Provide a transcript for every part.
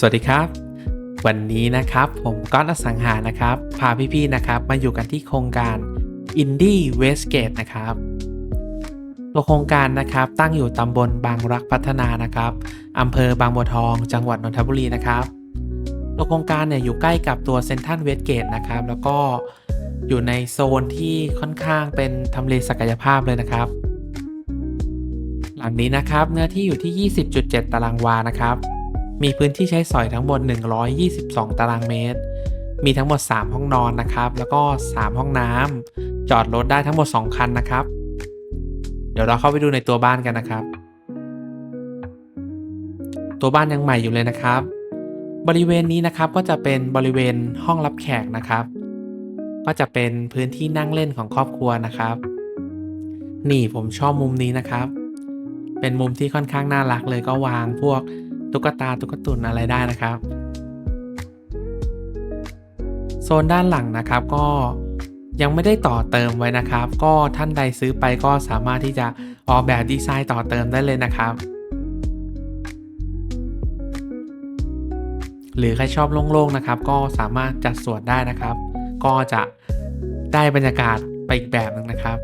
สวัสดีครับ วันนี้นะครับผมก็อนอสังหานะครับ พาพี่ๆนะครับมาอยู่กันที่โครงการ Indie Westgate นะครับตัวโครงการนะครับตั้งอยู่ตำบลบางรักพัฒนานะครับอำเภอบางบัวทอง จังหวัดนนทบุรีนะครับตัวโครงการเนี่ยอยู่ใกล้กับตัวเซนทรัลเวสเกตนะครับ แล้วก็อยู่ในโซนที่ค่อนข้างเป็นทำเลศักยภาพเลยนะครับ หลังนี้นะครับเนื้อที่อยู่ที่ 20.7 ตารางวานะครับ มีพื้นที่ใช้สอยทั้งหมด 122 ตารางเมตร มีทั้งหมด 3 ห้องนอนนะครับ แล้วก็ 3 ห้องน้ำจอดรถได้ทั้งหมด 2 คันนะครับ เดี๋ยวเราเข้าไปดูในตัวบ้านกันนะครับ ตัวบ้านยังใหม่อยู่เลยนะครับ บริเวณนี้นะครับก็จะเป็นบริเวณห้องรับแขกนะครับ ก็จะเป็นพื้นที่นั่งเล่นของครอบครัวนะครับ นี่ผมชอบมุมนี้นะครับ เป็นมุมที่ค่อนข้างน่ารักเลยก็วางพวก ตุ๊กตาตุ๊กตุนอะไรได้นะครับ โซนด้านหลังนะครับก็ยังไม่ได้ต่อเติมไว้นะครับ ก็ท่านใดซื้อไปก็สามารถที่จะออกแบบดีไซน์ต่อเติมได้เลยนะครับ หรือใครชอบโล่งๆนะครับ ก็สามารถจัดสวนได้นะครับ ก็จะได้บรรยากาศไปอีกแบบหนึ่งนะครับ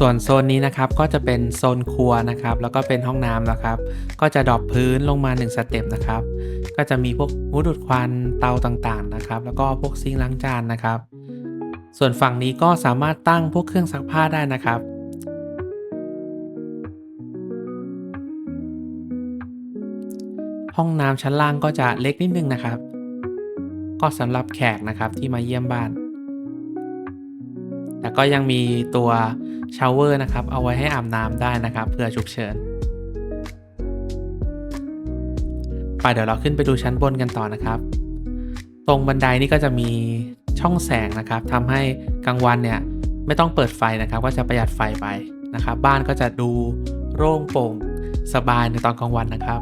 ส่วนโซนนี้นะครับก็จะเป็นโซนครัวนะครับ แล้วก็เป็นห้องน้ำนะครับ ก็จะดรอปพื้นลงมา 1 สเต็ปนะครับ ก็จะมีพวกหูดูดควันเตาต่างๆนะครับ แล้วก็พวกซิงล้างจานนะครับ ส่วนฝั่งนี้ก็สามารถตั้งพวกเครื่องซักผ้าได้นะครับห้องน้ำชั้นล่างก็จะเล็กนิดนึงนะครับ ก็สำหรับแขกนะครับที่มาเยี่ยมบ้าน แต่ก็ยังมีตัวชาวเวอร์นะครับ เอาไว้ให้อาบน้ำได้นะครับเพื่อฉุกเฉินไปเดี๋ยวเราขึ้นไปดูชั้นบนกันต่อนะครับ ตรงบันไดนี่ก็จะมีช่องแสงนะครับทำให้กลางวันเนี่ยไม่ต้องเปิดไฟนะครับ ก็จะประหยัดไฟไปนะครับ บ้านก็จะดูโล่งโปร่งสบายในตอนกลางวันนะครับ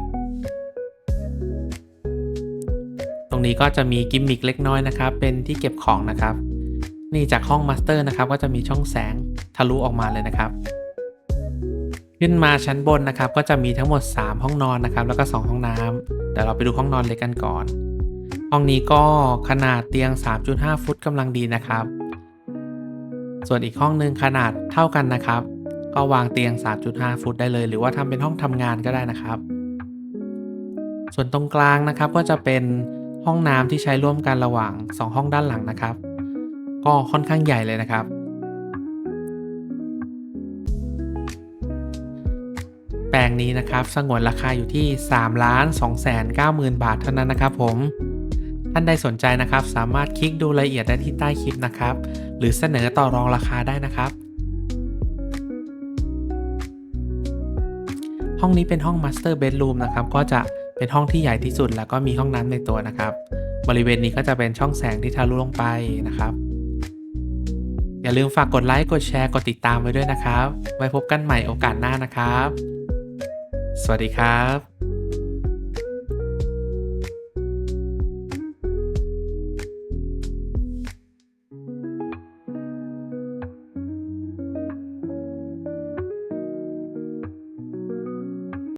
ตรงนี้ก็จะมีกิมมิคเล็กน้อยนะครับ เป็นที่เก็บของนะครับ นี่จากห้องมาสเตอร์นะครับก็จะมีช่องแสงทะลุออกมาเลยนะครับ ขึ้นมาชั้นบนนะครับ ก็จะมีทั้งหมด 3 ห้องนอนนะครับ แล้วก็ 2 ห้องน้ำเดี๋ยวเราไปดูห้องนอนเล็กกันก่อน ห้องนี้ก็ขนาดเตียง 3.5 ฟุตกำลังดีนะครับ ส่วนอีกห้องหนึ่งขนาดเท่ากันนะครับ ก็วางเตียง 3.5 ฟุตได้เลย หรือว่าทำเป็นห้องทำงานก็ได้นะครับ ส่วนตรงกลางนะครับก็จะเป็นห้องน้ำที่ใช้ร่วมกันระหว่าง 2 ห้องด้านหลังนะครับ ก็ค่อนข้างใหญ่เลยนะครับ แปลงนี้นะครับสงวนราคาอยู่ที่3ล้าน2แสน9หมื่นบาทเท่านั้นนะครับผมท่านใดสนใจนะครับ สามารถคลิกดูรายละเอียดได้ที่ใต้คลิปนะครับ หรือเสนอต่อรองราคาได้นะครับ ห้องนี้เป็นห้อง Master Bedroom นะครับก็จะเป็นห้องที่ใหญ่ที่สุดแล้วก็มีห้องน้ำในตัวนะครับ บริเวณนี้ก็จะเป็นช่องแสงที่ทะลุลงไปนะครับ อย่าลืมฝากกดไลค์ กดแชร์ กดติดตามไว้ด้วยนะครับ ไว้พบกันใหม่โอกาสหน้านะครับ สวัสดีครับ